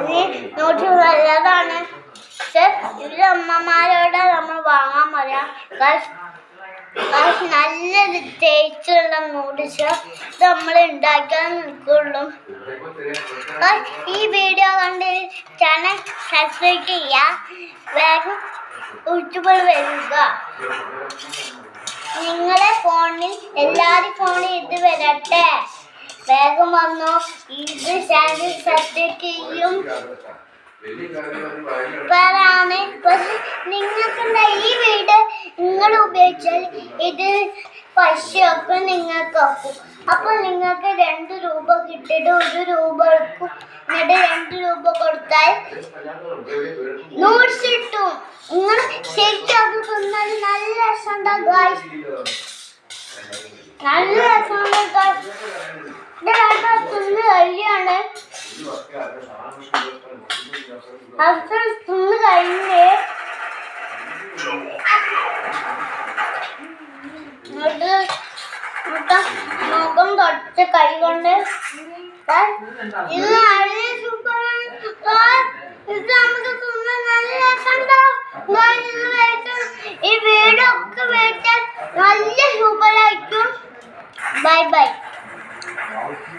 ഇനി നൂറ്റി നല്ലതാണ് പക്ഷെ അമ്മമാരോട് നമ്മൾ വാങ്ങാൻ പറയാം. ഗായ്സ് തേച്ചുള്ള നൂഡിൽസ് ഇത് നമ്മൾ ഉണ്ടാക്കാൻ നിൽക്കുള്ളൂ. ഈ വീഡിയോ കണ്ട് ചാനൽ സബ്സ്ക്രൈബ് ചെയ്യുക. വേഗം യൂട്യൂബിൽ വരിക. നിങ്ങളെ ഫോണിൽ എല്ലാവരും ഫോണിൽ ഇത് വരട്ടെ. വേഗം വന്നു. ഇത് ചാനൽ സബ്സ്ക്രൈബ് ചെയ്യും. പറയാന് പക്ഷെ നിങ്ങൾക്ക് ഈ വീട് നിങ്ങൾ ഉപയോഗിച്ചാൽ ഇത് പശുവൊക്കെ നിങ്ങൾക്ക് ഒക്കും അപ്പൊ നിങ്ങൾക്ക് രണ്ട് രൂപ കിട്ടിയിട്ട് ഒരു രൂപ എടുക്കും. എന്നിട്ട് രണ്ട് രൂപ കൊടുത്താൽ നൂറ് കിട്ടും. നിങ്ങൾ ശരിക്കും തിന്നാൽ നല്ല രസമുണ്ടാകും ഉണ്ടാകും നല്ല രസം. ഇത് കഴിയാണ് അത് തിന്ന് കഴിഞ്ഞ് മുഖം തൊട്ട് കൈ കൊണ്ട്. ഇത് നല്ല സൂപ്പറാണ് ഇത് നമുക്ക് തിന്നാൻ നല്ല മേടിച്ച് ഈ വീടൊക്കെ മേടിച്ചാൽ നല്ല സൂപ്പറായിരിക്കും. Bye bye. வாழ்க்கை